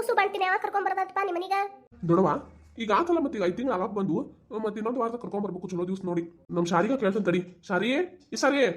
ಕೂಸು ಬಂತಿನ ಯಾವಾಗ ಕರ್ಕೊಂಡ್ ಬರದಪ್ಪ ನಿಮ್ಮ ಮನಿಗ? ದೊಡವ ಈಗ ಆತಲ್ಲ ಮತ್ತೆ ಈಗ ಐದು ತಿಂಗಳು ಆಗಾಕ ಬಂದು ಮತ್ತೆ ಇನ್ನೊಂದು ವಾರದ ಕರ್ಕೊಂಡ್ ಬರ್ಬೇಕು ಚಲೋ ದಿವಸ ನೋಡಿ. ನಮ್ ಶಾರಿಗ ಕೇಳ್ತಾನೆ ತಡಿ. ಶಾರಿಯೇ ಈ ಶಾರಿಯೇ.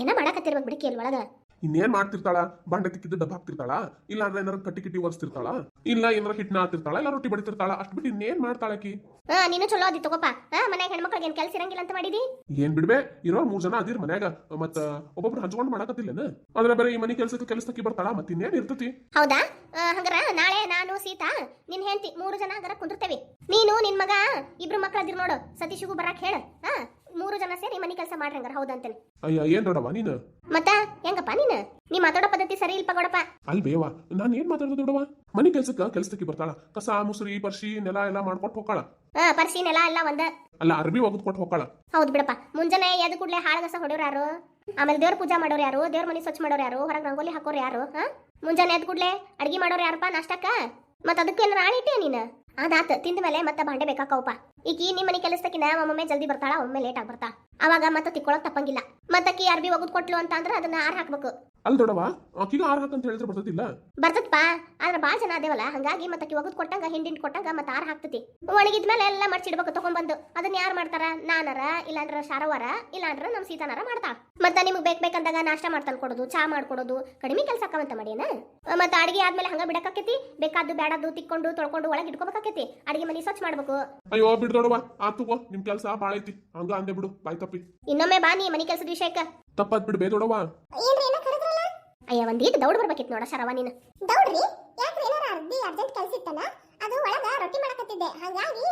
ಏನ ಮಾಡಕತ್ತಿರ್ಬೇಕು ಬಿಡಿ ಅಲ್ಲಿ ಒಳಗ. ಇನ್ನೇನ್ ಮಾಡ್ತಿರ್ತಾಳ? ಬಾಂಡೆ ತಿಕ್ಕಿದ್ದು ಡಬ್ಬ ಹಾಕ್ತಿರ್ತಾಳ? ಇಲ್ಲ ಅಂದ್ರೆ ಏನಾರ ಕಟ್ಟಿ ಕಿಟ್ಟಿ ಒರೆಸ್ತಿರ್ತಾಳ? ಇಲ್ಲ ಏನಾರ ಹಿಟ್ನ ಹಾಕ್ತಿರ್ತಾಳ? ಇಲ್ಲ ರೊಟ್ಟಿ ಬಡಿತಿರ್ತಾಳ? ಅಷ್ಟ್ ಬಿಟ್ಟು ಇನ್ನೇನ್ ಮಾಡ್ತಾಳಕಿ ಹಾ ನೀನು ಚಲೋ ಅದಿ ತಗೋಪ. ಹಾ ಮನ್ಯಾಗ ಹೆಣ್ಮಕ್ಳಿಗೆ ಏನ್ ಕೆಲ್ಸ ಇರಂಗಿಲ್ಲ ಅಂತ ಮಾಡಿದಿ? ಏನ್ ಬಿಡ್ಬೆ ಇರೋ ಮೂರ್ ಜನ ಅದಿರ್ ಮನ್ಯಾಗ. ಮತ್ತ ಒಬ್ಬೊಬ್ರು ಹಂಚ್ಕೊಂಡ್ ಮಾಡಕತ್ತಿಲ್ಲೇನ? ಅದ್ರ ಬೇರೆ ಈ ಮನೆ ಕೆಲ್ಸಕ್ಕೆ ಕೆಲಸಕ್ಕೆ ಬರ್ತಾಳ ಮತ್ತ ಇನ್ನೇನ್ ಇರ್ತತಿ? ಹೌದಾ? ಆ, ಹಂಗಾರ ನಾಳೆ ನಾನು ಸೀತಾ ನಿನ್ ಹೆಂಡತಿ ಮೂರು ಜನ ಹಂಗಾರ ಕುಂದಿರ್ತೇವಿ. ನೀನು ನಿನ್ ಮಗ ಇಬ್ರು ಮಕ್ಳು ಅದಿರ್ ನೋಡು. ಸತೀಶಿಗೂ ಬರಾಕ್ ಹೇಳ. ಹಾ ಮೂರು ಜನ ಸೇರಿ ಮನಿ ಕೆಲಸ ಮಾಡ್ರಿ ಹಂಗಾರ ಹೌದಂತೇನೆ. ಅಯ್ಯ ಏನ್ ದೊಡವ ನೀನು? ಮತ್ತ ಹೆಂಗಪ್ಪ ನೀನು? ನೀ ಮಾತಾಡೋ ಪದ್ಧತಿ ಸರಿ ಇಲ್ಪ ಕೊಡಪ್ಪ ಅಲ್ ಬೇವ ನಾನು ಏನ್ ಮಾತಾಡೋದು ದೊಡವ ಮನಿ ಕೆಲ್ಸಕ್ಕ ಕೆಲ್ಸಕ್ಕೆ ಬರ್ತಾಳ. ಕಸ ಮುಸುರಿ ಪರ್ಸಿ ನೆಲ ಎಲ್ಲ ಮಾಡ್ಕೊಟ್ ಹೋಗಾಳ ಆ ಪರ್ಸಿ ನೆಲ ಎಲ್ಲ ಒಂದ. ಅಲ್ಲ ಅರ್ಬಿ ಒಗದ್ ಕೊಟ್ಟು ಹೋಗಾಳ ಹೌದು ಬಿಡಪ್ಪ ಮುಂಜಾನೆ ಎದ್ದು ಕೂಡಲೇ ಹಾಳಗಸ ಹೊಡೋರು ಯಾರು? ಆಮೇಲೆ ದೇವ್ರ ಪೂಜಾ ಮಾಡೋರು ಯಾರು? ದೇವ್ರ ಮನೆ ಸ್ವಚ್ಛ ಮಾಡೋರು ಯಾರು? ಹೊರಗೆ ರಂಗೋಲಿ ಹಾಕೋರು ಯಾರು? ಹಾ? ಮುಂಜಾನೆ ಎದ್ದು ಕೂಡ್ಲೆ ಅಡ್ಗೆ ಮಾಡೋರು ಯಾರಪ್ಪ ನಾಷ್ಟಕ್ಕ? ಮತ್ತ ಅದಕ್ಕೆ ಏನಾರ ಆಳಿಟ್ಟೆ ನೀನು? ಅದಾತ, ತಿಂದ ಮೇಲೆ ಮತ್ತೆ ಭಾಂಡೆ ಬೇಕಾಕವಪ್ಪ. ಈಕಿ ನಿಮ್ಮ ಮನೆ ಕೆಲಸಕ್ಕಿನ ಒಮ್ಮೊಮ್ಮೆ ಜಲ್ದಿ ಬರ್ತಾಳ ಒಮ್ಮೆ ಲೇಟ್ ಆಗಿ ಬರ್ತಾ ಅವಾಗ ಮತ್ತೆ ತಿಕ್ಕೊಳಕ್ ತಪ್ಪಂಗಿಲ್ಲ. ಮತ್ತಕ್ಕಿ ಅರ್ಬಿ ಒಗದ್ ಕೊಟ್ಲು ಅಂತ ಅಂದ್ರೆ ಅದನ್ನ ಆರ್ ಹಾಕ್ಬೇಕು. ಅಲ್ ದೊಡವ ಆಕಿಗ ಆರ್ ಹಾಕಂತ ಹೇಳಿದ್ರೆ ಬರ್ತದಿಲ್ಲ ಬರ್ತದಪ್ಪ ಆದ್ರೆ ಭಾಳ ಜನ ಅದೇವಲ್ಲ ಹಂಗಾಗಿ ಮತ್ತಕ್ಕಿ ಒಗದ್ ಕೊಟ್ಟಂಗ ಹಿಂಡಿಂಡ್ ಕೊಟ್ಟಂಗ ಮತ್ತೆ ಆರ್ ಹಾಕ್ತತಿ. ಒಣಗಿದ್ಮೇಲೆ ಎಲ್ಲ ಮಡ್ಚಿಡ್ಬೇಕು ತಗೊಂಡ್ಬಂದು ಅದನ್ನ ಯಾರು ಮಾಡ್ತಾರ? ನಾನರ ಇಲ್ಲಾಂದ್ರ ಶಾರವಾರ ಇಲ್ಲಾಂದ್ರ ನಮ್ಮ ಸೀತಾನಾರ ಮಾಡ್ತಾ ಮತ್ತೆ ನಿಮ್ಗೆ ಬೇಕ್ ಬೇಕಂದಾಗ ನಾಷ್ಟ ಮಾಡ್ತಲ್ ಕೊಡೋದು ಚಾ ಮಾಡ್ಕೊಡೋದು ಕಡಿಮೆ ಕೆಲಸ ಅಂತ ಮಾಡೇನ ಮತ್ತೆ ಅಡಿಗೆ ಆದ್ಮೇಲೆ ಹಂಗ ಬಿಡಕ್ಕಾಕೈತಿ? ಬೇಕಾದ್ದು ಬೇಡದ್ದು ತಿಕ್ಕೊಂಡು ತೊಳ್ಕೊಂಡು ಒಳಗೆ ಇಟ್ಕೋಬೇಕಾಕೈತಿ? ಅಡಿಗೆ ಮನೆ ಸ್ವಚ್ಛ ಮಾಡ್ಬೇಕು. ಅಯ್ಯೋ ಬಿಡ್ ದೊಡವ ಆತುಗೋ ನಿಮ್ ಕೆಲಸ ಬಾಳ ಐತಿ. ಹಂಗ ಅಂದೆ ಬಿಡು ಬಾಯ್ ತಪ್ಪಿ. ಇನ್ನೊಮ್ಮೆ ಬಾ ನೀ ಮನೆ ಕೆಲಸದ ವಿಷಯಕ್ಕೆ. ತಪ್ಪತ್ ಬಿಡ್ ಬೇ ದೊಡವ ಏನ್ರಿ ಅಯ್ಯ ಒಂದೀಟ್ ದೌಡ್ ಬರ್ಬೇಕಿತ್ತು ನೋಡ ಶರವ ನೀನು. ದೌಡ್ರಿ? ಯಾಕ್ರಿ ಏನಾರ ಅರ್ಧಿ ಅರ್ಜೆಂಟ್ ಕೆಲಸ ಇತ್ತಲ್ಲ ಅದು ಒಳಗ ರೊಟ್ಟಿ ಮಾಡಕತ್ತಿದ್ದೆ. ಹಂಗಾಗಿ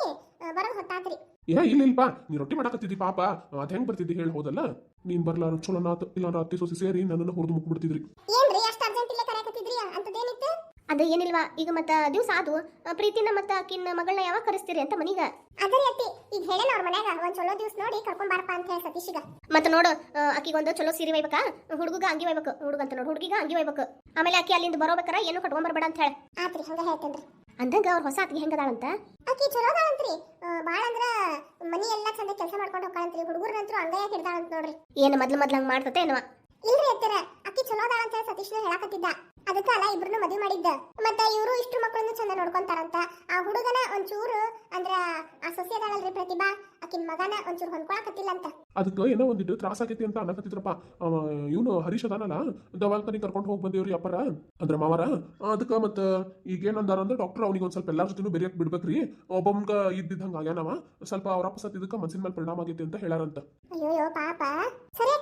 ಬರೋದ್ ಹೊತ್ತಾತ್ರಿ. ಏ ಇಲ್ಲ ಇಲ್ಪ ನೀ ರೊಟ್ಟಿ ಮಾಡಕತ್ತಿದ್ದಿ ಪಾಪ. ಅದ್ ಹೆಂಗ್ ಬರ್ತಿದ್ದಿ ಹೇಳಿ ಹೋದಲ್ಲ? ನೀನ್ ಬರ್ಲಾರ ಚಲೋ ನಾತ್ ಇಲ್ಲಾಂದ್ರ ಅತ್ತಿ ಸೊಸಿ ಸೇರಿ ನನ್ನನ್ನು ಹೊರದು ಮುಕ್ಬಿಡ್ತಿದ್ರಿ ಅಷ್ಟ ಅರ್ಜೆಂಟ್ ಇಲ್ಲೇ ಕರೆಯಕತ್ತಿದ್ರಿ ಅಂತದೇನಿತ್ತು ಅದು ಏನಿಲ್ವಾ? ಈಗ ಮತ್ತ ದಿವಸ ಅದು ಪ್ರೀತಿನ ಮತ್ತ ಆಕಿನ ಮಗಳನ್ನ ಯಾವಾಗ ಕರೆಸ್ತೀರಿ ಅಂತ ಮನೀಗ. ಅದರಿ ಅತ್ತಿ ಈಗ ಹೇಳೇನ ಅವ್ರ ಮನ್ಯಾಗ ಒಂದ್ ಚಲೋ ದಿವಸ ನೋಡಿ ಕರ್ಕೊಂಡ್ ಬಾರಪ್ಪ ಅಂತ ಹೇಳಿ ಸತೀಶಿಗ. ಮತ್ತ ನೋಡು ಆಕಿಗೆ ಒಂದು ಚಲೋ ಸೀರೆ ಒಯ್ಬೇಕಾ? ಹುಡುಗ ಅಂಗಿ ಒಯ್ಬೇಕು. ಹುಡುಗಂತ ನೋಡು ಹುಡುಗಿಗ ಅಂಗಿ ಒಯ್ಬೇಕು. ಆಮೇಲೆ ಆಕಿ ಅಲ್ಲಿಂದ ಬರೋಬೇಕಾರ ಏನು ಕಟ್ಕೊಂಡ್ ಬರ್ಬೇಡ ಅಂತ ಹೇಳಿ. ಆತ್ರಿ ಹಂಗ ಹೇಳ್ತೇನ್ರಿ. ಅಂದಂಗ ಅವ್ರ ಹೊಸ ಅತ್ತಿಗೆ ಹೆಂಗದಾಳಂತ? ಆಕಿ ಚಲೋ ಅದಾಳಂತ್ರಿ. ಬಾಳ ಅಂದ್ರ ಮನಿ ಎಲ್ಲಾ ಚಂದ ಕೆಲಸ ಮಾಡ್ಕೊಂಡು ಹೋಗ್ತಾಳಂತ್ರಿ. ಹುಡುಗರ್ನಂತ್ರು ಅಂಗೈಯಾಗ ಹಿಡ್ದಾಳಂತ ನೋಡ್ರಿ. ಏನು ಮೊದ್ಲು ಮೊದ್ಲು ಹಂಗ ಮಾಡ್ತತೆ ಏನವ? ಇಲ್ರಿ ಅತ್ತರ ಅಕ್ಕಿ ಚಲೋ ಅದಾಳ ಅಂತ ಹೇಳಿ ಸತೀಶ್ನ ಹೇಳಕತ್ತಿದ್ದ. ಅದಕ್ಕ ಅಲ್ಲ ಇಬ್ರನ್ನು ಮದುವೆ ಮಾಡಿದ್ದ. ಮತ್ತೆ ಇವರು ಇಷ್ಟು ಮಕ್ಕಳನ್ನು ಚಂದ ನೋಡ್ಕೊಂತಾರಂತ. ಆ ಹುಡುಗನ ಒಂಚೂರು ಅಂದ್ರ ಆ ಸೊಸೆ ಅದಾಳಲ್ರಿ ಪ್ರತಿಭಾ ಆಕಿನ ಮಗನ ಒಂಚೂರು ಹೊಂದ್ಕೊಳಕತ್ತಿಲ್ಲ ಅಂತ ಅದಕ್ಕೆ ಏನೋ ಒಂದಿಟ್ಟು ತ್ರಾಸ ಆಗೈತಿ ಅಂತ ಅನ್ನಕತ್ತಿದ್ರಪ್ಪ. ಇವನು ಹರೀಶ್ ಅದಾನಲ್ಲ ದವಾಖಾನಿಗೆ ಕರ್ಕೊಂಡು ಹೋಗಿ ಬಂದೇವ್ರಿ ಅಪ್ಪರ. ಅಂದ್ರ ಮಾವರ. ಅದಕ್ಕೆ ಮತ್ತ ಈಗ ಏನಂದಾರ ಅಂದ್ರೆ ಡಾಕ್ಟರ್ ಅವ್ನಿಗೆ ಒಂದ್ ಸ್ವಲ್ಪ ಎಲ್ಲಾರ ಜೊತೆನೂ ಬೆರೆಯಕ್ ಬಿಡ್ಬೇಕ್ರಿ. ಒಬ್ಬಮ್ಗ ಇದ್ದಿದ್ದಂಗ ಆಗ್ಯಾನವ ಸ್ವಲ್ಪ ಅವ್ರ ಅಪ್ಪ ಸತ್ತಿದ್ದಕ್ಕೆ ಮನ್ಸಿನ ಮೇಲೆ ಪರಿಣಾಮ ಆಗೈತಿ ಅಂತ ಹೇಳಾರಂತ. ಅಯ್ಯೋ ಪಾಪ. ಸರಿ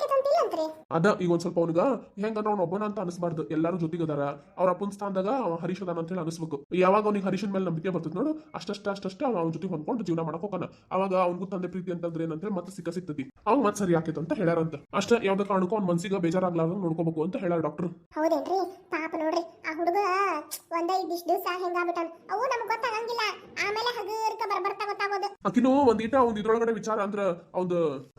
ಅದ ಈಗ ಒಂದ್ ಸ್ವಲ್ಪ ಅವನಿಗ ಹೆಂಗಂದ್ರ ಅವ್ನ ಒಬ್ಬನ ಅಂತ ಅನಿಸ್ಬಾರ್ದು. ಎಲ್ಲಾರು ಜೊತೆಗದಾರ ಅವ್ರ ಅಪ್ಪನ ಸ್ಥಾನದಾಗ ಅವ ಹರೀಶ್ ಅದಾನ ಅಂತ ಹೇಳಿ ಅನಿಸ್ಬೇಕು ಯಾವಾಗ ಅವ್ನಿಗೆ ಹರೀಶನ್ ಮೇಲೆ ನಂಬಿಕೆ ಬರ್ತದೆ ನೋಡು ಅಷ್ಟಷ್ಟ ಅಷ್ಟಷ್ಟ ಅವ್ನ ಜೊತೆ ಹೊಂದ್ಕೊಂಡು ಜೀವನ ಮಾಡಕ್ ಹೋಗೋಣ ಅವಾಗ ಅವ್ನಿಗೂ ತಂದೆ ಪ್ರೀತಿ ಅಂತಂದ್ರೆ ಏನಂತೇಳಿ ಮತ್ತೆ ಸಿಕ್ಕ ಸಿಗ್ತತಿ ಅವಾಗ ಮತ್ತೆ ಸರಿ ಆಕೈತೆ ಅಂತ ಹೇಳಾರಂತ ಅಷ್ಟ ಯಾವ್ದ ಕಾರಣಕ್ಕೂ ಅವ್ನ ಮನ್ಸಿಗೆ ಬೇಜಾರಾಗ್ಲಾರ್ದಂಗ್ ನೋಡ್ಕೋಬೇಕು ಅಂತ ಹೇಳಾರ ಡಾಕ್ಟರ್ ಹೌದೇನ್ರಿ? ಪಾಪ ನೋಡ್ರಿ ಆ ಹುಡುಗ ಒಂದ ಇದಿಷ್ಟು ದಿವಸ ಹೆಂಗಾಗ್ಬಿಟ್ಟಾನ ಅವು ನಮ್ಗೆ ಗೊತ್ತಾಗಂಗಿಲ್ಲ. ಆಮೇಲೆ ಹಗರ್ಕ ಬರ್ಬರ್ತಾ ಗೊತ್ತಾಗೋದು. ಆಕಿನೂ ಒಂದೀಟ ಅವ್ನ ಇದ್ರೊಳಗಡೆ ವಿಚಾರ ಅಂದ್ರ ಅವ್ನ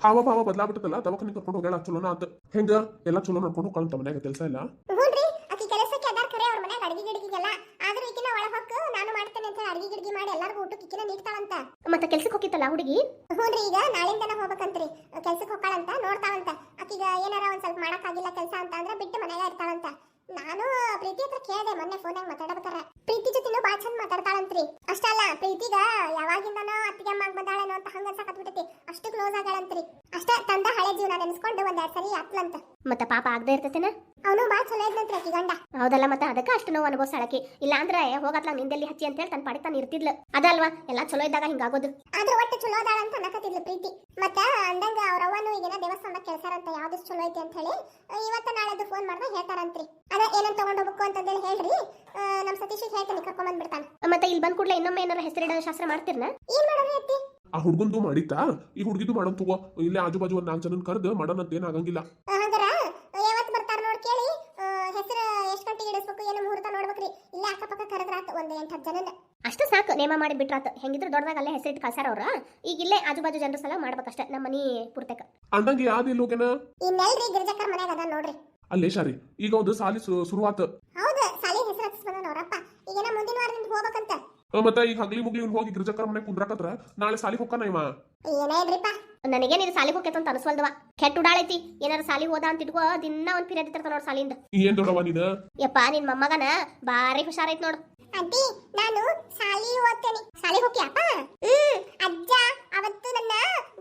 ಹಾವ ಭಾವ ಬದಲಾಗ್ಬಿಟ್ಟಲ್ಲ ದವಾಖಾನಿ ಕರ್ಕೊಂಡು ಹೋಗ್ಯಾಳ ಚಲೋನ ಅಂತ. ಹೆಂಗ? ಎಲ್ಲ ಚಲೋ ನೋಡ್ಕೊಂಡು ಹೋಗ್ಕೊಳ್ಳಂತ ಮನ್ಯಾಗ ಕೆಲಸ ಇಲ್ಲ? ಹ್ಞೂನ್ರಿ ಆಕಿ ಕೆಲಸಕ್ಕೆ ಅದಾರ ಖರೆ ಅವ್ರ ಮನ್ಯಾಗ ಅಡಿಗೆ ಗಿಡಿಗೆಲ್ಲ ಆದ್ರೂ ಈಕಿನ ಒಳ ಹೊಕ್ಕು ನಾನು ಮಾಡ್ತೇನೆ ಅಂತ ಹೇಳಿ ಅಡಿಗೆ ಗಿಡಿಗೆ ಮಾಡಿ ಎಲ್ಲಾರ್ಗೂ ಊಟಕ್ಕೆ ಕಿಕ್ಕಿನ ನೀಡ್ತಾಳಂತ. ಮತ್ತೆ ಕೆಲ್ಸಕ್ಕೆ ಹೋಗಿತ್ತಲ್ಲ ಹುಡುಗಿ? ಹ್ಞೂನ್ರಿ ಈಗ, ನಾಳಿಂದನ ಹೋಗ್ಬೇಕಂತ್ರಿ. ಕೆಲ್ಸಕ್ಕೆ ಹೋಗ್ತಾಳಂತ ನೋಡ್ತಾಳಂತ. ಆಕಿಗ ಏನಾರ ಒಂದ್ ಸ್ವಲ್ಪ ಮಾಡಕ್ಕಾಗಿಲ್ಲ ಕೆಲಸ ಅಂತ ಅಂದ್ರೆ ಬಿಟ್ಟು ಮನ್ಯಾಗ ಇರ್ತಾಳಂತ. ನಾನು ಪ್ರೀತಿ ಹತ್ರ ಕೇಳಿದೆ ಮೊನ್ನೆ ಫೋನಾಗ ಮಾತಾಡಬೇಕಾರ. ಪ್ರೀತಿ ಜೊತೆನೂ ಬಾಳ್ ಚಂದ ಮಾತಾಡ್ತಾಳಂತ್ರಿ. ಅಷ್ಟಲ್ಲ, ಪ್ರೀತಿಗ ಯಾವಾಗಿಂದನೋ ಅತ್ತಿಗೆ ಅಮ್ಮ ಬಂದಾಳೇನೋ ಅಂತ ಹಂಗ ಅನ್ಸಕತ್ಬಿಟ್ಟೈತಿ ಅಷ್ಟು ಕ್ಲೋಸ್ ಆಗಾಳಂತ್ರಿ ಅಷ್ಟ ತಂದ ಹಳೆ ಜೀವನ ನೆನೆಸ್ಕೊಂಡು ಒಂದ್ ಎರಡ್ ಸರಿ ಅತ್ಲಂತ ಮತ್ತ ಪಾಪ ಆಗದೆ ಇರ್ತೇನೆ ಅವನು ಬಾ ಚಲೋ ಇದ್ನಂತ್ರಿ ಆಕಿ ಗಂಡ. ಹೌದಲ್ಲ ಮತ್ತೆ ಅದಕ್ಕೆ ಅಷ್ಟು ನೋವು ಅನುಭವಿಸಳಕಿ ಇಲ್ಲ ಅಂದ್ರೆ ಹೋಗತ್ಲ ನಿಂದೆಲ್ಲಿ ಹಚ್ಚಿ ಅಂತ ಹೇಳಿ ತನ್ನ ಪಾಡಿ ತಾನು ಇರ್ತಿದ್ಲು. ಅದಲ್ವಾ ಎಲ್ಲ ಚಲೋ ಇದ್ದಾಗ ಹಿಂಗಾಗೋದು. ಆದ್ರ ಒಟ್ಟು ಚಲೋ ಅದಾಳ ಅಂತ ಅನ್ನಕತ್ತಿದ್ಲು ಪ್ರೀತಿ. ಮತ್ತ ಅಂದಂಗ ಅವ್ರ ಅವ್ವನು ಈಗಿನ ಕೆಲಸ ಕೆಲ್ಸಾರಂತ ಯಾವ್ದು ಚಲೋ ಐತಿ ಅಂತ ಹೇಳಿ ಇವತ್ತ ನಾಳೆದು ಫೋನ್ ಮಾಡ್ದಾಗ ಹೇಳ್ತಾರಂತ್ರಿ. ಅದ ಏನಂತ ತಗೊಂಡ್ ಹೋಗ್ಬೇಕು ಅಂತಂದೇಳಿ ಹೇಳ್ರಿ. ನಮ್ ಸತೀಶಿಗೆ ಹೇಳ್ತೀನಿ ಕರ್ಕೊಂಡ್ ಬಂದ್ಬಿಡ್ತಾನೆ. ಮತ್ತೆ ಇಲ್ಲಿ ಬಂದ್ ಕೂಡಲೇ ಇನ್ನೊಮ್ಮೆ ಏನಾರ ಹೆಸರಿಡೋ ಶಾಸ್ತ್ರ ಮಾಡ್ತಿರ್ನ? ಏನ್ ಮಾಡೋಣ ಅತ್ತಿ ಆ ಹುಡುಗಂದು ಮಾಡಿತ್ತಾ? ಈ ಹುಡುಗಿದು ಮಾಡೋನ್ ತಗೋ. ಇಲ್ಲೇ ಆಜು ಬಾಜು ಒಂದ್ ನಾಲ್ಕು ಜನನ್ ಕರೆದು ಮಾಡೋಣ ಅಂತ ಏನಾಗಂಗಿಲ್ಲ ಆ, ಹಂಗಾರ ಯಾವತ್ ಬರ್ತಾರ ನೋಡಿ ಕೇಳಿ. ಹೆಸರು ಎಷ್ಟು ಗಂಟೆಗೆ ಇಡಿಸ್ಬೇಕು ಏನು ಮುಹೂರ್ತ ನೋಡ್ಬೇಕ್ರಿ. ಇಲ್ಲೇ ಅಕ್ಕಪಕ್ಕ ಒಂದ್ ಎಂಟ್ ಹತ್ತು ಜನನ. ಅಷ್ಟು ಸಾಕು ನೇಮ ಮಾಡಿ ಬಿಟ್ರಾತ. ಹೆಂಗಿದ್ರು ದೊಡ್ಡದಾಗ ಅಲ್ಲೇ ಹೆಸರಿಟ್ಟು ಕಳ್ಸಾರ ಅವ್ರ. ಈಗ ಇಲ್ಲೇ ಆಜು ಬಾಜು ಜನರ ಸಲ ಮಾಡ್ಬೇಕಷ್ಟೇ ನಮ್ಮ ಮನಿ ಪೂರ್ತಕ. ಅಂದಂಗೆ ಯಾವ್ದು ಹೋಗ್ಯಾನ? ಇನ್ನೆಲ್ರಿ ಗಿರ್ಜಕ್ಕರ್ ಮನ್ಯಾಗ ಅದ ನೋಡ್ರಿ. ಅಲ್ಲೇ ಶಾರಿ ಈಗ ಒಂದು ಸಾಲಿ ಶುರುವಾತ ಹೌದು ಸಾಲಿ ಹೆಸರು ನೋಡಪ್ಪ ಈಗೇನ ಮುಂದಿನ ವಾರದಿಂದ ಹೋಗ್ಬೇಕಂತ. ಮತ್ತ ಈಗ ಹಗ್ಲಿ ಮುಗ್ಲಿ ಇವ್ನ್ ಹೋಗಿ ಗಿರ್ಜಕ್ಕರ ಮನೆ ಕುಂದ್ರಕತ್ರ ನಾಳೆ ಸಾಲಿ ಹೊಕ್ಕನ ಇವ ಏನೇ ಇಲ್ರಿಪ್ಪ ನನಗೇನು ಇದು ಸಾಲಿಗೆ ಹೋಗ್ಯತ ಅಂತ ಅನ್ಸ್ವಲ್ದವ. ಕೆಟ್ಟ ಉಡಾಳೈತಿ ಏನಾರ ಸಾಲಿ ಹೋದ ಅಂತ ಇಟ್ಕೋ ದಿನ ಒಂದ್ ಪಿರಿಯದ್ ಇರ್ತಾರ ನೋಡ್ ಸಾಲಿಂದ. ಏನ್ ದೊಡವ ನೀನು? ಯಪ್ಪ ನಿನ್ ಮೊಮ್ಮಗನ ಬಾರಿ ಹುಷಾರೈತ್ ನೋಡು. ಆಂಟಿ ನಾನು ಶಾಲಿ ಓದ್ತೇನೆ ಸಾಲಿ ಹೋಗ್ಯಾಪ ಹ್ಮ್. ಅಜ್ಜ ಅವತ್ತು ನನ್ನ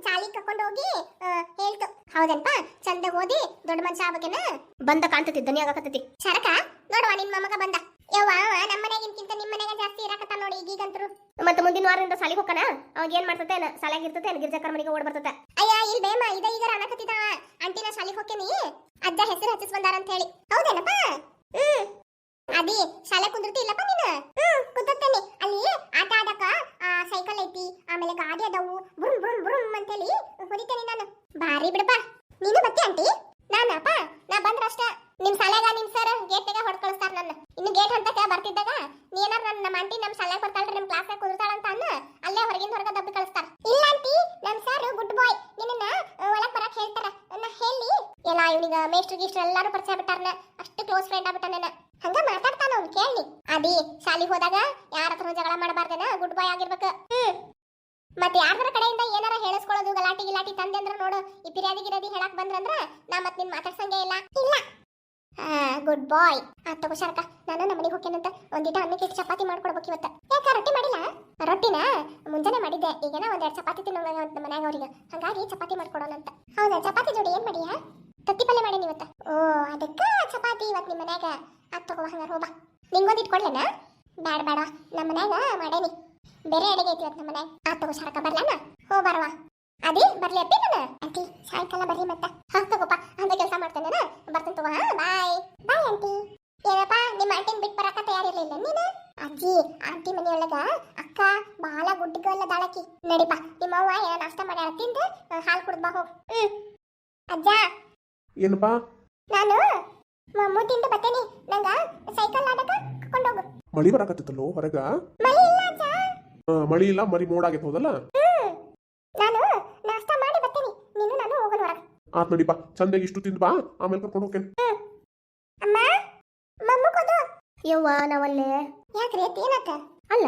ಸಾಲಿ ಕರ್ಕೊಂಡು ಹೋಗಿ ಆ, ಹೇಳ್ತು. ಹೌದನ್ಪ ಚಂದ ಓದಿ ದೊಡ್ಡ ಮನುಷ್ಯ ಆಗ್ಬೇಕೇನ? ಬಂದ ಕಾಣ್ತತಿ ದನಿ ಆಗಕತ್ತತಿ ಶರಕ ನೋಡುವ ನಿನ್ ಮೊಮ್ಮಗ ಬಂದ. ಯವ್ವ ನಮ್ಮ ಮನೆಗಿಂತ ನಿಮ್ಮ ಮನೆಗೆ ಜಾಸ್ತಿ ಇರಾಕತ್ತ ನೋಡಿ ಈಗೀಗಂತರು. ಮತ್ತೆ ಮುಂದಿನ ವಾರದಿಂದ ಸಾಲಿಗೆ ಹೋಗಣ ಅವಾಗ ಏನ್ ಮಾಡ್ತತೆ ಸಾಲಾಗಿ ಇರ್ತತೆ ಗಿರ್ಜಕ್ಕರ ಮನೆಗೆ ಓಡ್ ಬರ್ತತೆ. ಅಯ್ಯ ಇಲ್ ಬೇಮ ಇದ ಈಗ ಅನ್ನಕತ್ತಿದ್ದಾವ ಆಂಟಿ ನಾ ಶಾಲಿಗೆ ಹೋಗ್ತೇನಿ ಅಜ್ಜ ಹೆಸರು ಹಚ್ಚಿಸ್ ಬಂದಾರ ಅಂತ ಹೇಳಿ ಹೌದೇನಪ್ಪ? ಹ್ಮ್. ಅದಿ ಶಾಲೆ ಕುಂದಿರ್ತಿ ಇಲ್ಲಪ್ಪ ನೀನು? ಹ್ಮ್. ಕುಂದಿರ್ತೇನೆ ಅಲ್ಲಿ ಆಟ ಆಡಕ ಸೈಕಲ್ ಐತಿ ಆಮೇಲೆ ಗಾಡಿ ಅದಾವು. ಬುರುಮ್ ಬುರುಮ್ ಬುರುಮ್ ಅಂತ ಹೇಳಿ ಹೊಡಿತೇನೆ ನಾನು. ಬಾರಿ ಬಿಡಪ್ಪ. ನೀನು ಬತ್ತಿ ಆಂಟಿ? ನಾನಪ್ಪ? ನಾ ಬಂದ್ರಷ್ಟ ನಿಮ್ ಶಾಲೆಗ ನಿಮ್ ಸರ್ ಗೇಟ್ನಾಗ ಹೊಡ್ ಕಳಿಸ್ತಾರ ನನ್ನ. ಇನ್ನು ಗೇಟ್ ಹಂತಕ ಬರ್ತಿದ್ದಾಗ ನೀ ಏನಾರ ನನ್ನ ನಮ್ಮ ಆಂಟಿ ನಮ್ಮ ಶಾಲೆಗೆ ಬರ್ತಾಳ್ರಿ ನಿಮ್ಮ ಕ್ಲಾಸ್ನಾಗ ಕುದುರ್ತಾಳ ಅಂತ ಅನ್ನ ಅಲ್ಲೇ ಹೊರಗಿಂದ ಹೊರಗ ದಬ್ಬಿ ಕಳಿಸ್ತಾರ. ಇಲ್ಲ ಆಂಟಿ ನಮ್ಮ ಸರ್ ಗುಡ್ ಬಾಯ್ ನಿನ್ನ ಒಳಗ್ ಬರಕ್ ಹೇಳ್ತಾರ. ನನ್ನ ಹೇಳಿ. ಎಲ್ಲ ಇವನಿಗ ಮೇಷ್ಟ್ರು ಗೀಸ್ಟ್ರು ಎಲ್ಲಾರು ಪರಿಚಯ ಬಿಟ್ಟಾರನ? ಅಷ್ಟು ಕ್ಲೋಸ್ ಫ್ರೆಂಡ್ ಆಗ್ಬಿಟ್ಟಾನ ಹಂಗ ಮಾತಾಡ್ತಾನ ಅವ್ನು, ಕೇಳಿ. ಅದಿ ಶಾಲಿ ಹೋದಾಗ ಯಾರ ಹತ್ರ ಜಗಳ ಮಾಡಬಾರ್ದೇನ? ಗುಡ್ ಬಾಯ್ ಆಗಿರ್ಬೇಕು. ಹ್ಮ್. ಮತ್ತೆ ಯಾರ ಕಡೆಯಿಂದ ಏನಾರ ಹೇಳಿಸ್ಕೊಳ್ಳೋದು, ಗಲಾಟಿ ಗಿಲಾಟಿ ತಂದೆ ಅಂದ್ರ ನೋಡು. ಈ ಪಿರ್ಯಾದಿ ಗಿರಾದಿ ಹೇಳಕ್ ಬಂದ್ರಂದ್ರ ನಾ ಮತ್ ನಿನ್ ಮಾತಾಡ್ಸಂಗೆ ಇಲ್ಲ. ಇಲ್ಲ. ಗುಡ್ ಬಾಯ್ ಆ, ತಗೋ ಶಾರಕ ನಾನು ನಮ್ಮ ಮನೆಗೆ ಒಂದಿಟ ಅನ್ನಕ್ಕೆ ಚಪಾತಿ ಮಾಡ್ಕೊಡ್ಬೇಕು ಇವತ್ತ. ಯಾಕ, ರೊಟ್ಟಿ ಮಾಡಿಲ್ಲ? ರೊಟ್ಟಿನ? ಮುಂಜಾನೆ ಮಾಡಿದ್ದೆ, ಈಗೇನ ಒಂದೆರಡು ಚಪಾತಿ ತಿನ್ನೋಂಗ ನಮ್ಮ ಮನ್ಯಾಗ ಅವ್ರಿಗೆ. ಹಂಗಾಗಿ ಚಪಾತಿ ಮಾಡ್ಕೊಡೋಣ ಅಂತ ಹೌದಾ, ಚಪಾತಿ ಜೋಡಿ ಏನ್ ಮಾಡಿಯಾ? ತತ್ತಿ ಪಲ್ಯ ಮಾಡೇನಿ ಇವತ್ತು. ಓ, ಅದಕ್ಕ ಚಪಾತಿ ಇವತ್ತು ನಿಮ್ಮ ಮನ್ಯಾಗ. ಅದು ತಗೋ, ಹಂಗಾರ ಹೋಗ ನಿಂಗೊಂದು ಇಟ್ಕೊಡ್ಲೇನ? ಬ್ಯಾಡ ಬೇಡ ನಮ್ಮ ಮನ್ಯಾಗ ಮಾಡೇನಿ. ಬೇರೆ ಅಡಿಗೆ ಐತಿ ಇವತ್ತು ನಮ್ಮ ಮನ್ಯಾಗ. ಆ, ತಗೋ ಶಾರಕ ಬರ್ಲಾನ? ಹೋ ಬರವಾ ಅದೇ ಬರ್ಲಿ ಅಪ್ಪಿ ನಾನು ಆಂಟಿ ಸಾಯಂಕಾಲ ಬರ್ರಿ ಮತ್ತ. ಹಾ ತಗೋಪ್ಪ ಅಂತ ಕೆಲಸ ಮಾಡ್ತೇನೆ ಬರ್ತೇನೆ ತಗೋ ಹಾ ಬಾಯ್ ಬಾಯ್ ಆಂಟಿ. ಏನಪ್ಪ ನಿಮ್ಮ ಆಂಟಿನ ಬಿಟ್ಟು ಬರಕ ತಯಾರಿರ್ಲಿಲ್ಲ ನೀನು? ಅಜ್ಜಿ ಆಂಟಿ ಮನೆಯೊಳಗ ಅಕ್ಕ ಬಹಳ ಗುಡ್ಡಗಲ್ಲ ದಾಳಕಿ ನಡಿಪ ನಿಮ್ಮವ್ವ ಏನೋ ನಾಷ್ಟ ಮಾಡಿ ತಿಂದು ಹಾಲು ಕುಡ್ದು ಬಾ ಹೋಗ್. ಹ್ಮ್. ಅಜ್ಜ. ಏನಪ್ಪ? ನಾನು ಮಮ್ಮು ತಿಂದು ಬರ್ತೇನೆ. ನಂಗ ಸೈಕಲ್ ಆಡಕ ಕರ್ಕೊಂಡೋಗು ಮಳಿ ಬರಕತ್ತಿತ್ತಲ್ಲೋ ಹೊರಗ? ಮಳಿ ಇಲ್ಲ ಅಜ್ಜ. ಮಳಿ ಇಲ್ಲ ಮರಿ ಮೋಡ ಆಗೈತೆ ಹೌದಲ್ಲ ಹ್ಮ್ ನಾನು ನಾಷ್ಟ ಮಾಡಿ ಬರ್ತೇನೆ ನೀನು ನಾನು ಹೋಗೋಣ ಹೊರಗೆ ಆತ್ ನಡಿಪ ಚಂದಾಗಿ ಇಷ್ಟು ತಿಂದ್ ಬಾ ಆಮೇಲೆ ಕರ್ಕೊಂಡು ಹೋಗ್ತೇನೆ. ಅಮ್ಮ? ಮಮ್ಮು ಕೊದು ಯವ್ವ ನಾವಲ್ಲೇ. ಯಾಕ್ರಿ ಏನಾತ ಅಲ್ಲ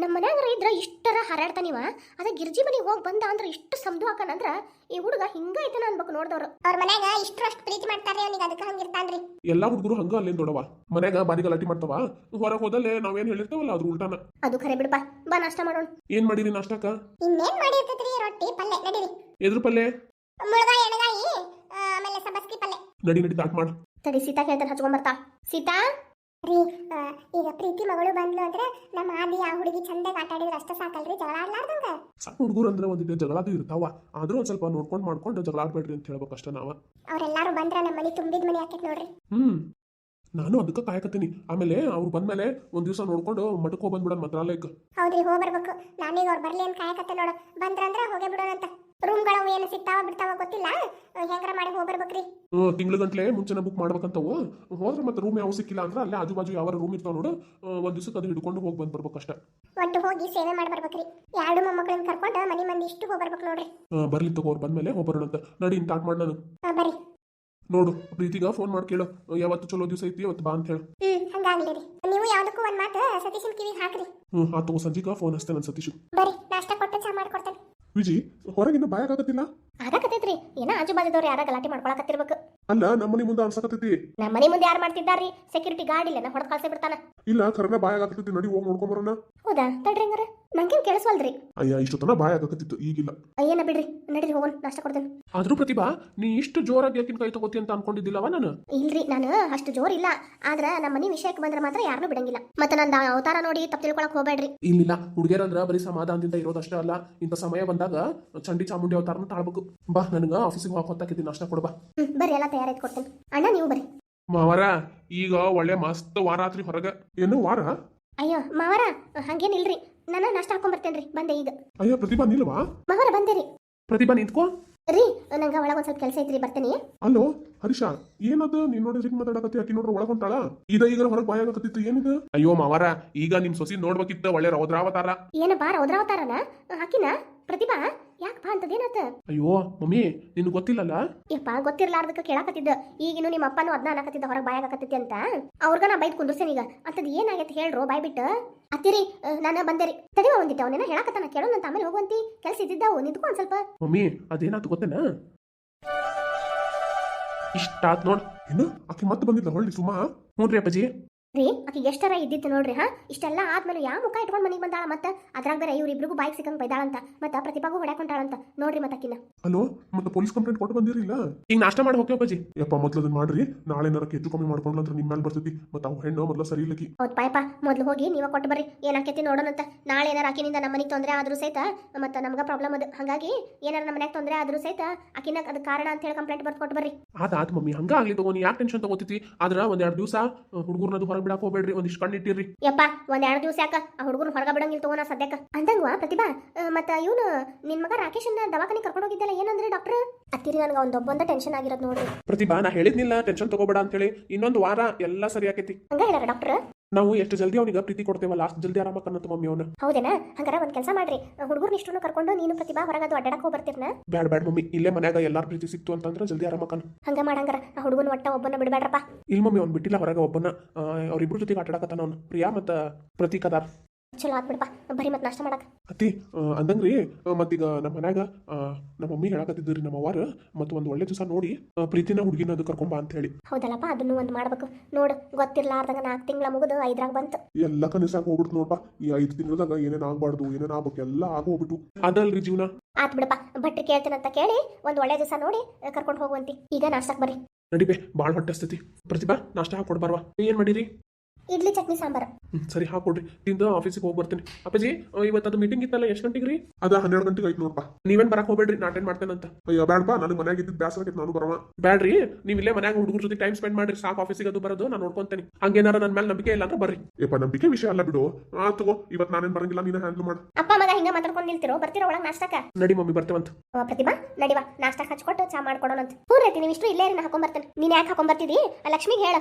ನಮ್ಮ ಮನ್ಯಾಗ ಇದ್ರ ಇಷ್ಟರ ಹಾರಾಡ್ತಾನಿವ ಅದ ಗಿರ್ಜಿ ಮನೆಗೆ ಹೋಗಿ ಬಂದ ಅಂದ್ರ ಇಷ್ಟು ಸಮದು ಹಾಕನಂದ್ರ ಈ ಹುಡುಗ ಹಿಂಗ ಐತನ ಅನ್ಬೇಕು ನೋಡ್ದವ್ರು. ಅವ್ರ ಮನ್ಯಾಗ ಇಷ್ಟು ಅಷ್ಟು ಪ್ರೀತಿ ಮಾಡ್ತಾರೆ ಅವನಿಗೆ ಅದಕ್ಕೆ ಹಂಗಿರ್ತಾನ್ರಿ ಎಲ್ಲಾ ಹುಡುಗರು ಹಂಗ ಅಲ್ಲೇನ್ ದೊಡವ ಮನ್ಯಾಗ ಬಾರಿ ಗಲಾಟಿ ಮಾಡ್ತಾವ ಹೊರಗೆ ಹೋದಲ್ಲೇ ನಾವೇನ್ ಹೇಳಿರ್ತೇವಲ್ಲ ಅದ್ರ ಉಲ್ಟಾನ? ಅದು ಖರೆ ಬಿಡಪ್ಪ ಬಾ ನಾಷ್ಟ ಮಾಡೋಣ. ಏನ್ ಮಾಡಿರಿ ನಾಷ್ಟಕ್ಕ? ಇನ್ನೇನ್ ಮಾಡಿರ್ತೈತ್ರಿ ರೊಟ್ಟಿ ಪಲ್ಯ ನಡೀರಿ. ಎದ್ರ ಪಲ್ಲೆ? ಮುಳುಗಾಯಿ ಎಣಗಾಯಿ ಆ, ಆಮೇಲೆ ಸಬಸ್ಗಿ ಪಲ್ಯ ನಡಿ ನಡಿ ದಾಟ್ ಮಾಡ್ ತಡಿ ಸೀತಾ ಹೇಳ್ತಾನೆ ಹಚ್ಕೊಂಡ್ ಬರ್ತಾ. ಸೀತಾ? ರೀ ಈಗ ಪ್ರೀತಿ ಮಗಳು ಬಂದ್ಲು ಅಂದ್ರೆ ನಮ್ಮ ಆದಿ ಆ ಹುಡುಗಿ ಚಂದಾಗ ಆಟ ಆಡಿದ್ರೆ ಅಷ್ಟ ಸಾಕಲ್ರಿ ಜಗಳ ಆಡ್ಲಾರ್ದಂಗ? ಸಣ್ಣ ಹುಡುಗರು ಅಂದ್ರೆ ಒಂದಿಟ್ಟು ಜಗಳದು ಇರ್ತಾವ. ಆದ್ರೂ ಒಂದ್ ಸ್ವಲ್ಪ ನೋಡ್ಕೊಂಡ್ ಮಾಡ್ಕೊಂಡು ಜಗಳ ಆಡ್ಬೇಡ್ರಿ ಅಂತ ಹೇಳ್ಬೇಕಷ್ಟ ನಾವ. ಅವ್ರೆಲ್ಲಾರು ಬಂದ್ರೆ ನಮ್ಮ ಮನಿ ತುಂಬಿದ ಮನಿ ಹಾಕೈತ್ ನೋಡ್ರಿ. ಹ್ಮ್. ನಾನು ಅದಕ್ಕೆ ಕಾಯಕತ್ತೀನಿ ಆಮೇಲೆ ಅವ್ರು ಬಂದ್ಮೇಲೆ ಒಂದ್ ದಿವಸ ನೋಡ್ಕೊಂಡು ಮಟಕ್ ಹೋಗಿ ಬಂದ್ಬಿಡೋಣ ಮಂತ್ರಾಲಯಕ್ಕೆ ಹೌದ್ರಿ ಹೋಗಿ ಬರ್ಬೇಕು. ನಾನೀಗ ಅವ್ರು ಬರ್ಲಿ ಅಂತ ಕಾಯಕತ್ತೆ ನೋಡು. ಬಂದ್ರಂದ್ರೆ ಹೋಗಿ ಬಿಡೋಣ ಅಂತ. ರೂಮ್ಗಳು ಏನು ಸಿಗ್ತಾವ ಬಿಡ್ತಾವ ಗೊತ್ತಿಲ್ಲ? ಹೆಂಗ್ರ ಮಾಡಿ ಹೋಗಿ ಬರ್ಬೇಕ್ರಿ. ತಿಂಗಳ ಗಂಟ್ಲೆ ಮುಂಚೆನೆ ಬುಕ್ ಮಾಡ್ಬೇಕಂತವು. ಹೋದ್ರೆ ಮತ್ತೆ ರೂಮ್ ಯಾವ ಸಿಕ್ಕಿಲ್ಲ ಅಂದ್ರೆ ಅಲ್ಲೇ ಆಜು ಬಾಜು ಯಾವ ರೂಮ್ ಇರ್ತಾವ ನೋಡು. ಒಂದ್ ದಿವಸಕ್ಕೆ ಅದು ಹಿಡ್ಕೊಂಡು ಹೋಗಿ ಬಂದ್ ಅಷ್ಟೇ ಒಟ್ಟು ಹೋಗಿ ಸೇವೆ ಮಾಡಿ ಬರ್ಬೇಕ್ರಿ. ಎರಡು ಮೊಮ್ಮಕ್ಕಳನ್ನ ಕರ್ಕೊಂಡು ಮನಿ ಮಂದಿ ಇಷ್ಟು ಹೋಗ್ಬರ್ಬೇಕು ನೋಡ್ರಿ. ಆ, ಬರ್ಲಿ ತಗೋ ಅವ್ರು ಬಂದ್ಮೇಲೆ ಹೋಗ್ಬರೋಣ ಅಂತ ನಡಿ ಸ್ಟಾರ್ಟ್ ಮಾಡ್ ನಾನು. ಬರ್ರಿ. ನೋಡು ಪ್ರೀತಿಗ ಫೋನ್ ಮಾಡಿ ಕೇಳು. ಯಾವತ್ತು ಚಲೋ ದಿವಸ ಐತಿ ಅವತ್ತು ಬಾ ಅಂತ ಹೇಳು. ಹ್ಮ್ ಹಂಗಾಗ್ಲಿ ರೀ. ನೀವು ಯಾವ್ದಕ್ಕೂ ಒಂದ್ ಮಾತು ಸತೀಶನ್ ಕಿವಿಗೆ ಹಾಕ್ರಿ. ಹ್ಮ್ ತಗೋ ಸಂಜಿಗ ಫೋನ್ ಹಚ್ತೇನೆ ಸತೀಶ್ ಬರೀ ನಾಷ್ಟ ಕೊಟ್ಟು ಚಾ ಮಾಡ್ಕೊಡ್ತೇನೆ. ವಿಜಿ ಹೊರಗಿಂದ ಬಾಯಾಗತ್ತಿಲ್ಲ ಆಗಕತ್ತೈತ್ರಿ ಏನ ಆಜು ಬಾಜುದವ್ರು ಯಾರ ಗಲಾಟೆ ಮಾಡ್ಕೊಳಕತ್ತಿರ್ಬೇಕು. ಅಲ್ಲ ನಮ್ಮನಿ ಮುಂದೆ ಅನ್ಸಕತ್ತೈತಿ. ನಮ್ಮ ಮನೆ ಮುಂದೆ ಯಾರು ಮಾಡ್ತಿದ್ದಾರ್ರಿ? ಸೆಕ್ಯೂರಿಟಿ ಗಾರ್ಡ್ ಇಲ್ಲ ನಾ ಹೊಡೆದ್ ಕಳ್ಸಿ ಬಿಡ್ತಾನ. ಇಲ್ಲ ಕರೆನ ಬಾಯಾಗತ್ತೈತಿ ನಡಿ ಹೋಗಿ ನೋಡ್ಕೊಂಬರೋಣ ಹೌದಾ? ತಡ್ರಿ ಹಂಗಾರ. ನಂಗೇನ್ ಕೇಳಿಸ್ವಲ್ರಿ ಅಯ್ಯ ಇಷ್ಟೊತ್ತನ ಬಾಯಾಗತ್ತಿತ್ತು ಈಗಿಲ್ಲ. ಅಯ್ಯನ ಬಿಡ್ರಿ. ನಡೀರಿ ಹೋಗೋಣ. ನಾಷ್ಟ ಕೊಡ್ತೇನೆ. ಆದ್ರೂ ಪ್ರತಿಭಾ ನೀ ಇಷ್ಟು ಜೋರಾಗಿ ಯಾಕಿನ ಕೈ ತಗೋತಿ ಅಂತ ಅನ್ಕೊಂಡಿದ್ದಿಲ್ಲವ ನಾನು? ಇಲ್ರಿ ನಾನು ಅಷ್ಟು ಜೋರ್ ಇಲ್ಲ. ಆದ್ರ ನಮ್ಮ ಮನೆ ವಿಷಯಕ್ಕೆ ಬಂದ್ರೆ ಮಾತ್ರ ಯಾರನ್ನೂ ಬಿಡಂಗಿಲ್ಲ. ಮತ್ತೆ ನಂದ ಅವತಾರ ನೋಡಿ ತಪ್ಪು ತಿಳ್ಕೊಳಕ್ ಹೋಗ್ಬೇಡ್ರಿ. ಇಲ್ಲಿಲ್ಲ. ಹುಡುಗಿಯರಂದ್ರ ಬರೀ ಸಮಾಧಾನದಿಂದ ಇರೋದಷ್ಟೇ ಅಲ್ಲ. ಇಂಥ ಸಮಯ ಬಂದಾಗ ಚಂಡಿ ಚಾಮುಂಡಿ ಅವತಾರನ ತಾಳ್ಬೇಕು. ಬಾ ನನಗ ಆಫೀಸಿಗೆ ಹೋಗಿ ಹೊತ್ತಾಕಿದ್ದೀನಿ ನಾಷ್ಟ ಕೊಡು ಬಾ. ಹ್ಮ್ ಬರ್ರಿ ಎಲ್ಲ ತಯಾರಾಯ್ತು ಕೊಡ್ತೇನೆ. ಅಣ್ಣ ನೀವು ಬರ್ರಿ. ಮಾವರ ಈಗ ಒಳ್ಳೆ ಮಸ್ತ್ ವಾರ ಆತ್ರಿ ಹೊರಗ. ಏನು ವಾರ? ಅಯ್ಯೋ ಮಾವರ ಹಂಗೇನಿಲ್ರಿ ನಾನು ನಾಷ್ಟ ಹಾಕೊಂಡ್ ಬರ್ತೇನ್ರಿ ಬಂದೆ ಈಗ. ಅಯ್ಯೋ ಪ್ರತಿಭಾ ನಿಲ್ವಾ? ಮಾವರ ಬಂದೇರಿ ಪ್ರತಿಭಾ ನಿಂತ್ಕೋ. ರೀ ನಂಗೆ ಒಳಗ ಒಂದ್ ಸ್ವಲ್ಪ ಕೆಲಸ ಐತ್ರಿ ಬರ್ತೇನೆ. ಅಲ್ಲೋ ಹರೀಶ ಏನದ ನೀನ್ ನೋಡಿದ್ರೆ ಹಿಂಗ್ ಮಾತಾಡಕತ್ತಿ? ಆಕಿ ನೋಡ್ರ ಒಳಗೊಂಟಾಳ ಇದ ಈಗ ಹೊರಗೆ ಬಾಯಾಗತ್ತಿತ್ತು ಏನಿದು? ಅಯ್ಯೋ ಮಾವರ ಈಗ ನಿಮ್ ಸೊಸಿ ನೋಡ್ಬೇಕಿತ್ತ ಒಳ್ಳೆ ರೌದ್ರಾವತಾರ. ಏನಪ್ಪ ರೌದ್ರಾವತಾರನ? ಹಾಕಿನ ಪ್ರತಿಭಾ ಯಾಕಪ್ಪ ಅಂತದೇನಾತ ಅಯ್ಯೋ ಮಮ್ಮಿ ನಿನ್ ಗೊತ್ತಿಲ್ಲಲ್ಲ? ಯಪ್ಪ ಗೊತ್ತಿರ್ಲಾರ್ದಕ್ಕ ಕೇಳಾಕತ್ತಿದ್ದ. ಈಗಿನ ನಿಮ್ಮ ಅಪ್ಪನೂ ಅದನ್ನ ಅನ್ನಕತ್ತಿದ್ದ ಹೊರಗೆ ಬಾಯಾಗಕತ್ತೈತಿ ಅಂತ. ಅವ್ರಗ ನಾ ಬೈದ್ ಕುಂದರ್ಸೇನಿ ಈಗ. ಅಂತದ್ ಏನಾಗೈತಿ ಹೇಳ್ರೋ ಬಾಯ್ ಬಿಟ್ಟು. ಅತ್ತಿರಿ ನಾನು ಬಂದೇರಿ ತಡಿವ ಒಂದಿಟ್ಟ ಅವನೇನ ಹೇಳಾಕತ್ತಾನ? ಕೇಳೋಣ ಅಂತ ಆಮೇಲೆ ಹೋಗುವಂತಿ. ಕೆಲ್ಸ ಇದ್ದಿದ್ದಾವು ನಿಂತ್ಕೊ ಒಂದ್ ಸ್ವಲ್ಪ. ಮಮ್ಮಿ ಅದೇನಾತು ಗೊತ್ತೇನ? ಇಷ್ಟ ಆತ್ ನೋಡ್. ಏನು? ಆಕೆ ಮತ್ತೆ ಬಂದಿದ್ಲ? ಹೊಳ್ಳಿ ಸುಮಾ? ಹ್ಞೂ ರೀ ಅಪ್ಪಾಜಿ. ರೀ ಆಕೆ ಎಷ್ಟರ ಇದ್ದಿತ್ತು ನೋಡ್ರಿ ಹಾ? ಇಷ್ಟೆಲ್ಲ ಆದ್ಮೇಲೆ ಯಾವ ಮುಖ ಇಟ್ಕೊಂಡು ಮನೆಗೆ ಬಂದಾಳ ಮತ್ತ? ಅದ್ರಾಗ ಬೇರೆ ಇವ್ರಿಬ್ರಿಗೂ ಬೈಕ್ ಸಿಕ್ಕಂಗ್ ಬೈದಾಳಂತ ಮತ್ತ ಪ್ರತಿಭಾಗೂ ಹೊಡ್ಯಾಕೊಂಡಾಳಂತ ನೋಡ್ರಿ ಮತ್ತ ಆಕಿನ. ಹಲೋ ಮತ್ತೆ ಪೊಲೀಸ್ ಕಂಪ್ಲೇಂಟ್ ಕೊಟ್ಟು ಬಂದಿರಿಲ್ಲ? ಈಗ ನಾಷ್ಟ ಮಾಡಿ ಹೋಗ್ತೇವೆ ಅಪ್ಪಾಜಿ. ಯಪ್ಪ ಮೊದ್ಲು ಅದನ್ನ ಮಾಡ್ರಿ ನಾಳೆ ಏನಾರ ಹೆಚ್ಚು ಕಮ್ಮಿ ಮಾಡ್ಕೊಂಡ್ಲ ನಿಮ್ಮ ಮೇಲೆ ಬರ್ತೈತಿ ಮತ್ತೆ ಅವು ಹೆಣ್ಣು ಮೊದ್ಲು ಸರಿ ಇಲ್ಲಕಿ. ಹೌದ್ ಪಾಯಪ್ಪ ಮೊದ್ಲು ಹೋಗಿ ನೀವ ಕೊಟ್ಟು ಬರ್ರಿ ಏನಾಕೈತಿ ನೋಡೋಣಂತ. ನಾಳೆ ಏನಾರ ಆಕಿನಿಂದ ನಮ್ಮ ಮನೆಗೆ ತೊಂದರೆ ಆದ್ರೂ ಸಹಿತ ಮತ್ತ ನಮ್ಗ ಪ್ರಾಬ್ಲಮ್ ಅದು. ಹಾಗಾಗಿ ಏನಾರ ನಮ್ಮ ಮನ್ಯಾಗ ತೊಂದರೆ ಆದ್ರೂ ಸಹಿತ ಆಕಿನ ಅದು ಕಾರಣ ಅಂತ ಹೇಳಿ ಕಂಪ್ಲೇಂಟ್ ಬರ್ದು ಕೊಟ್ಟು ಬರ್ರಿ. ಆತ ಆತ್ ಮಮ್ಮಿ ಹಂಗ ಆಗ್ಲಿ ತಗೋ ನೀ ಯಾಕೆ ಟೆನ್ಷನ್ ತಗೋತಿತಿ ಆದ್ರ ಒಂದ್ ಎರಡು ದಿವಸ ಹುಡುಗರ್ನದು ಹೊರಗೆ ಬಿಡಕ್ ಹೋಗ್ಬೇಡ್ರಿ ಒಂದಿಷ್ಟು ಕಣ್ಣಿಟ್ಟಿರಿ ಯಪ್ಪ ಒಂದ್ ಎರಡು ದಿವಸ ಯಾಕ ಆ ಹುಡುಗರು ಹೊರಗ ಬಿಡಂಗಿಲ್ಲ ತಗೋಣ ಸದ್ಯಕ್ಕ? ಅಂದಂಗ್ವಾ ಪ್ರತಿಭಾ. ಆ, ಮತ್ತ ಇವನು ನಿನ್ ಮಗ ರಾಕೇಶನ್ನ ದವಾಖಾನೆ ಕರ್ಕೊಂಡು ಹೋಗಿದ್ದಲ್ಲ ಏನಂದ್ರೆ ಡಾಕ್ಟರ್? ಅತ್ತಿರಿ ನನಗೆ ಒಂದೊಬ್ಬಂದ ಟೆನ್ಷನ್ ಆಗಿರೋದು ನೋಡ್ರಿ. ಪ್ರತಿಭಾ ನಾ ಹೇಳಿದ್ನಿಲ್ಲ ಟೆನ್ಷನ್ ತಗೋಬೇಡ ಅಂತ ಹೇಳಿ ಇನ್ನೊಂದು ವಾರ ಎಲ್ಲ ಸರಿ ಆಕೈತಿ. ಹಂಗ ಹೇಳ ಡಾಕ್ಟರ್? ನಾವು ಎಷ್ಟು ಜಲ್ದಿ ಅವನಿಗೆ ಪ್ರೀತಿ ಕೊಡ್ತೇವಲ್ಲ ಅಷ್ಟು ಜಲ್ದಿ ಆರಾಮಕ್ಕನ್ನಂತ ಮಮ್ಮಿ ಅವನ. ಹೌದೇನಾ? ಹಂಗಾರ ಒಂದ್ ಕೆಲಸ ಮಾಡ್ರಿ. ಹುಡುಗರ್ನ ಇಷ್ಟು ಕರ್ಕೊಂಡು ನೀನು ಪ್ರತಿಭಾ ಹೊರಗದು ಅಡ್ಡಾಡಕ್ ಹೋಗಿ ಬರ್ತೀರ್ನ ಬ್ಯಾಡ್ ಬ್ಯಾಡ ಮಮ್ಮಿ. ಇಲ್ಲೇ ಮನ್ಯಾಗ ಎಲ್ಲಾರ ಪ್ರೀತಿ ಸಿಕ್ತು ಅಂತಂದ್ರೆ ಜಲ್ದಿ ಆರಾಮಕ್ಕನ ಹಂಗ ಮಾಡಂಗಾರ. ಆ ಹುಡುಗನ ಒಟ್ಟ ಒಬ್ಬನ ಬಿಡಬೇಡ್ರಪ್ಪ ಇಲ್ಲ ಮಮ್ಮಿ ಅವ್ನು ಬಿಟ್ಟಿಲ್ಲ ಹೊರಗೆ ಒಬ್ಬನ ಅವ್ರಿಬ್ರು ಅವ್ರಿಬ್ರ ಜೊತೆಗೆ ಆಟಾಡಕತ್ತಾನ ಅವ್ನು. ಪ್ರಿಯಾ ಮತ್ತ ಪ್ರತೀಕ್ ಅದಾರ. ಚಲೋ ಆತ್ಬಿಡಪ್ಪ ಬರೀ ಮತ್ತೆ ನಾಷ್ಟ ಮಾಡಕ್. ಅತ್ತಿ ಅಂದಂಗ್ರಿ ಮತ್ತೀಗ ನಮ್ಮ ಮನ್ಯಾಗ ಆ, ನಮ್ಮ ಮಮ್ಮಿ ಹೇಳಕತ್ತಿದ್ರಿ ನಮ್ಮ ಅವ್ವಾರ ಮತ್ತು ಒಂದು ಒಳ್ಳೆ ದಿವಸ ನೋಡಿ ಆ, ಪ್ರೀತಿನ ಹುಡುಗಿನ ಅದು ಕರ್ಕೊಂಬ ಅಂತ ಹೇಳಿ. ಹೌದಲ್ಲಪ್ಪ ಅದನ್ನು ಒಂದು ಮಾಡ್ಬೇಕು. ನೋಡು ಗೊತ್ತಿರ್ಲಾರ್ದಂಗ ನಾಲ್ಕು ತಿಂಗಳ ಮುಗಿದು ಐದ್ರಾಗ ಬಂತು. ಎಲ್ಲ ಕನಸಾಗ ಹೋಗ್ಬಿಡ್ತು ನೋಡ್ಪ. ಈ ಐದು ತಿಂಗಳದಾಗ ಏನೇನು ಆಗ್ಬಾರ್ದು ಏನೇನು ಆಗ್ಬೇಕು ಎಲ್ಲ ಆಗೋಗ್ಬಿಟ್ಟು ಅದಲ್ರಿ ಜೀವನ. ಆತ್ ಬಿಡಪ್ಪ ಭಟ್ರಿ ಕೇಳ್ತೀನಂತ ಕೇಳಿ ಒಂದು ಒಳ್ಳೆ ದಿವಸ ನೋಡಿ ಕರ್ಕೊಂಡು ಹೋಗುವಂತಿ. ಈಗ ನಾಷ್ಟಕ್ಕೆ ಬರ್ರಿ. ನಡಿಬೆ ಭಾಳ ಹೊಟ್ಟೆ ಹಸ್ತೈತಿ. ಪ್ರತಿಭಾ ನಾಷ್ಟ ಹಾಕೊಡ್ ಬರ್ವಾ ಏನ್ ಮಾಡಿರಿ? ಇಡ್ಲಿ ಚಟ್ನಿ ಸಾಂಬಾರ್. ಸರಿ ಹಾಕೊಡ್ರಿ. ತಿಂದು ಆಫೀಸಿಗೆ ಹೋಗಿ ಬರ್ತೀನಿ. ಅಪ್ಪಾಜಿ ಆ, ಇವತ್ತು ಅದು ಮೀಟಿಂಗ್ ಇತ್ತಲ್ಲ ಎಷ್ಟು ಗಂಟೆಗೆ ರೀ ಅದ ಹನ್ನೆರಡು ಗಂಟೆಗೆ ಐತಿ ನೋಡಪ್ಪ ನೀವೇನ್ ಬರಕ್ ಹೋಗ್ಬೇಡ್ರಿ ನಾ ಅಟೆಂಡ್ ಮಾಡ್ತೇನೆ ಅಂತ. ಅಯ್ಯೋ ಬೇಡಪ್ಪ ನನಗೆ ಮನ್ಯಾಗ ಇದ್ದಿದ್ದು ಬ್ಯಾಸರ ಆಗೈತೆ ನಾನು ಬರವ. ಬ್ಯಾಡ್ರಿ ನೀವು ಇಲ್ಲೇ ಮನ್ಯಾಗ ಹುಡುಗರ ಜೊತೆ ಟೈಮ್ ಸ್ಪೆಂಡ್ ಮಾಡ್ರಿ ಸಾಕು ಆಫೀಸಿಗೆ ಅದು ಬರೋದು ನಾನು ನೋಡ್ಕೊಂತೇನೆ. ಹಂಗೇನಾರ ನನ್ನ ಮೇಲೆ ನಂಬಿಕೆ ಇಲ್ಲ ಅಂದ್ರೆ ಬರ್ರಿ. ಯಪ್ಪ ನಂಬಿಕೆ ವಿಷಯ ಅಲ್ಲ ಬಿಡು. ಆ ತಗೋ ಇವತ್ತು ನಾನೇನ್ ಬರಂಗಿಲ್ಲ ನೀನು ಹ್ಯಾಂಡಲ್ ಮಾಡು. ಅಪ್ಪ ಮಗ ಹಿಂಗ ಮಾತಾಡ್ಕೊಂಡು ನಿಲ್ತಿರೋ ಬರ್ತಿರೋ ಒಳಗ್ ನಾಷ್ಟಕ್ಕ? ನಡಿ ಮಮ್ಮಿ ಬರ್ತೇವಂತ ಅವ ಪ್ರತಿಭಾ ನಡಿವಾ ನಾಷ್ಟ ಹಚ್ಕೊಟ್ಟು ಚಾ ಮಾಡ್ಕೊಡೋಣಂತ ಪೂರೈತಿ ನೀವು ಇಷ್ಟು ಇಲ್ಲೇ ಇರಿ ಹಾಕೊಂಡ್ ಬರ್ತೇನೆ ನೀನ್ ಯಾಕೆ ಹಾಕೊಂಡ್ ಬರ್ತಿದಿ ಲಕ್ಷ್ಮಿಗೆ ಹೇಳ.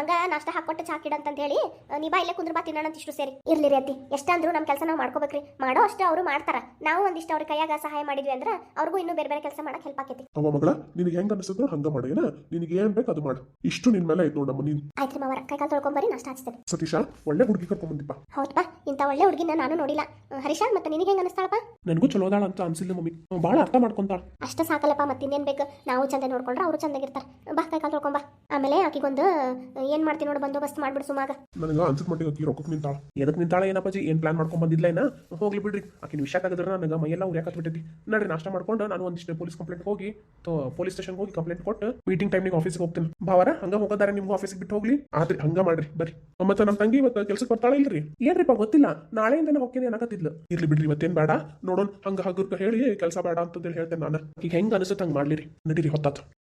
ಹಂಗ ನಾಷ್ಟ ಹಾಕೊಟ್ಟು ಚಾ ಕಿಡ ಅಂತ ಹೇಳಿ. ಆ, ನೀ ಬಾ ಇಲ್ಲೇ ಕುಂದ್ರ ಬಾ ತಿನ್ನೋಣ ಅಂತ ಇಷ್ಟು ಸೇರಿ. ಇರ್ಲಿ ರೀ ಅತ್ತಿ ಎಷ್ಟಂದ್ರು ನಮ್ಮ ಕೆಲಸ ನಾವು ಮಾಡ್ಕೋಬೇಕ್ರಿ. ಮಾಡೋ ಅಷ್ಟೇ ಅವರು ಮಾಡ್ತಾರ. ನಾವು ಒಂದಿಷ್ಟು ಅವ್ರ ಕೈಯಾಗ ಸಹಾಯ ಮಾಡಿದ್ವಿ ಅಂದ್ರ ಅವ್ರಿಗೂ ಇನ್ನೂ ಬೇರೆ ಬೇರೆ ಕೆಲಸ ಮಾಡಕ್ ಹೆಲ್ಪ್ ಆಕೈತಿ. ಅವ ಮಗಳ ನಿನಗೆ ಹೆಂಗ ಅನಿಸ್ತೋ ಹಂಗ ಮಾಡಿ ಏನ? ನಿನಗೆ ಏನ್ ಬೇಕು ಅದು ಮಾಡು. ಇಷ್ಟು ನಿನ್ ಮೇಲೆ ಆಯ್ತು ನೋಡಮ್ಮ ನೀನ್. ಆಯ್ತು ಮಾವರ ಕೈಕಾಲು ತೊಳ್ಕೊಂಬರಿ ನಾಷ್ಟ ಹಚ್ತೇನೆ. ಸತೀಶ ಒಳ್ಳೆ ಹುಡುಗಿ ಕರ್ಕೊಂಡ್ ಬಂದಿಪ್ಪ. ಹೌದಪ್ಪ ಇಂತ ಒಳ್ಳೆ ಹುಡುಗಿನ ನಾನು ನೋಡಿಲ್ಲ. ಹರೀಶಾ ಮತ್ತೆ ನಿನಗೆ ಹೆಂಗ ಅನಿಸ್ತಾಳಪ್ಪ? ನನಗೂ ಚಲೋದಾಳ ಅಂತ ಅನ್ಸಿಲ್ಲ ಮಮ್ಮಿ. ಬಾಳ ಅರ್ಥ ಮಾಡ್ಕೊಂತಾಳ. ಅಷ್ಟ ಸಾಕಲ್ಲಪ್ಪ ಮತ್ತೆ ಇನ್ನೇನ್ ಬೇಕು? ನಾವು ಚಂದ ನೋಡ್ಕೊಂಡ್ರೆ ಅವರು ಚಂದಾಗಿರ್ತಾರ ಬಾ ಕೈಕಾಲು ತೊಳ್ಕೊಂಬ ಆಮೇಲೆ ಆಕಿಗೊಂದು ಏನ್ ಮಾಡ್ತೀನಿ ನೋಡು ಬಂದೋಬಸ್ತ್ ಮಾಡ್ಬಿಡು ಸುಮಾಗ. ನನಗೆ ಅನ್ಸತ್ ಮಟ್ಟಿಗೆ ಅಕ್ಕಿ ರೊಕ್ಕಕ್ಕೆ ನಿಂತಾಳ. ಎದಕ್ ನಿಂತಾಳ ಏನಪ್ಪಾಜಿ? ಏನ್ ಪ್ಲಾನ್ ಮಾಡ್ಕೊಂಡ್ ಬಂದಿಲ್ಲ ಏನ ಹೋಗ್ಲಿ ಬಿಡ್ರಿ. ಆಕಿನ ವಿಷಯ ತೆಗೆದ್ರೆ ನನಗೆ ಮೈಯೆಲ್ಲ ಉರಿಯಾಕತ್ ಬಿಟ್ಟೈತಿ ನಡ್ರಿ ನಾಷ್ಟ ಮಾಡ್ಕೊಂಡು ನಾನು ಒಂದಿಷ್ಟು ಪೊಲೀಸ್ ಕಂಪ್ಲೇಂಟ್ ಹೋಗಿ ಪೊಲೀಸ್ ಸ್ಟೇಷನ್ ಹೋಗಿ ಕಂಪ್ಲೇಂಟ್ ಕೊಟ್ಟು ಮೀಟಿಂಗ್ ಟೈಮ್ನಿಗೆ ಆಫೀಸ್ಗೆ ಹೋಗ್ತೀನಿ. ಭಾವರ, ಹಂಗ ಹೋಗೋದಾರೆ ನಿಮ್ಗೆ ಆಫೀಸ್ಗೆ ಬಿಟ್ಟು ಹೋಗ್ಲಿ. ಆದ್ರಿ ಹಂಗ ಮಾಡ್ರಿ. ಬರ್ರಿ. ಮತ್ತೆ ನಮ್ಮ ತಂಗಿ ಇವತ್ತು ಕೆಲ್ಸಕ್ಕೆ ಬರ್ತಾಳ ಇಲ್ರಿ? ಏನ್ರಿಪ್ಪ ಗೊತ್ತಿಲ್ಲ. ನಾಳೆಯಿಂದ ಹೋಗ್ತೀನಿ ಅನ್ನಕತ್ತಿದ್ಲು. ಇರ್ಲಿ ಬಿಡ್ರಿ, ಇವತ್ತೇನ್ ಬೇಡ. ನೋಡೋಣ, ಹಂಗ ಹಗುರ್ಕ ಹೇಳಿ ಕೆಲಸ ಬೇಡ ಅಂತಂದೇಳಿ ಹೇಳ್ತೇನೆ ನಾನು. ಈಗ ಹೆಂಗ ಅನಿಸುತ್ತೆ ಹಂಗ ಮಾಡ್ಲಿರಿ. ನಡೀರಿ, ಹೊತ್ತಾತು.